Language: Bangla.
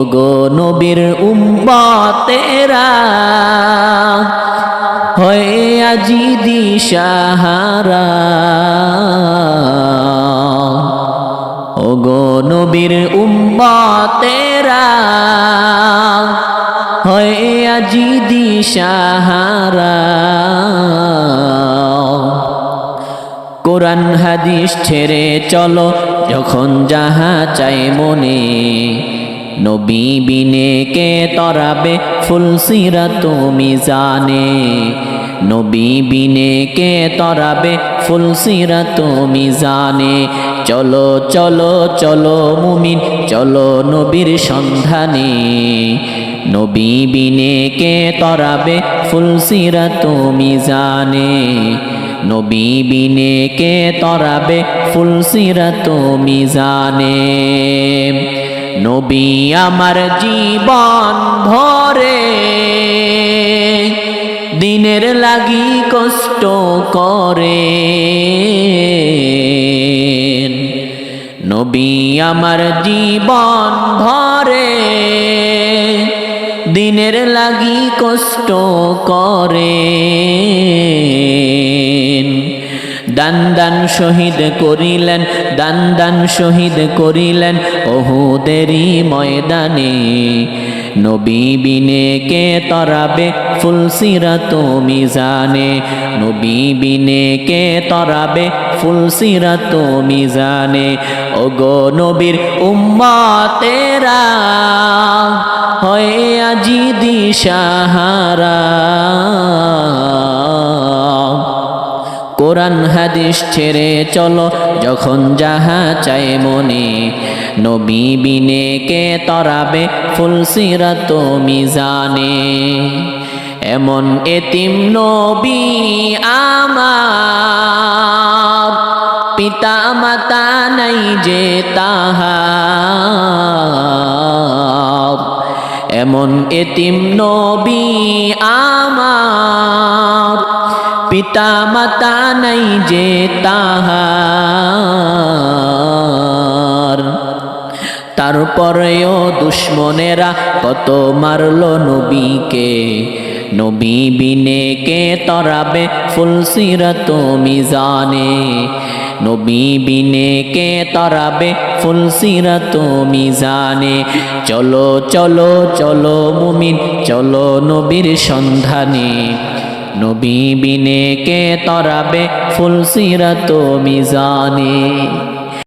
গো নবীর উম্মতেরা, হয়ে আজি দিশাহারা। গো নবীর উম্মতেরা, হয়ে আজি দিশাহারা। কোরআন হাদিস ছেড়ে চলো, যখন যাহা চাই মনে। নবী বিনে কে তরাবে ফুলসিরা তুমি জানে। নবী বিনে কে তরাবে ফুলসিরা তুমি জানে। চলো চলো চলো মুমিন, চলো নবীর সন্ধানে। নবী বিনে কে তরাবে ফুলসিরা তুমি জানে। নবী বিনে কে তরাবে ফুলসিরা তুমি জানে। নবী আমার জীবন ভরে দিনের লাগি কষ্ট করে। নবী আমার জীবন ভরে দিনের লাগি কষ্ট করে। দান দান শহীদ করিলেন, দান দান শহীদ করিলেন ওহুদেরই ময়দানে। নবী বিনে কে তরাবে ফুলসিরা তুমি জানে নবী বিনে কে তরাবে ফুলসিরা তুমি জানে ওগো নবীর উম্মাতেরা, হয়ে আজি দিশাহারা। কোরআন হাদিস ছেড়ে চলো, যখন যাহা চাই মনে। নবী বিনে কে তরাবে ফুলসিরা তুমি জানে এমন এতিম নবী আমার পিতা মাতা নাই যে তাহার। এমন এতিম নবী আমার পিতা মাতা নাই যে তাহার। তারপরেও দুশ্মনেরা কত মারল নবীকে। নবী বিনে কে তরাবে ফুলসিরা তুমি জানে নবী বিনে কে তরাবে তুমি জানে চলো চলো চলো মুমিন, চলো নবীর সন্ধানে। নবী বিনে কে তরাবে ফুলসিরা তো জানে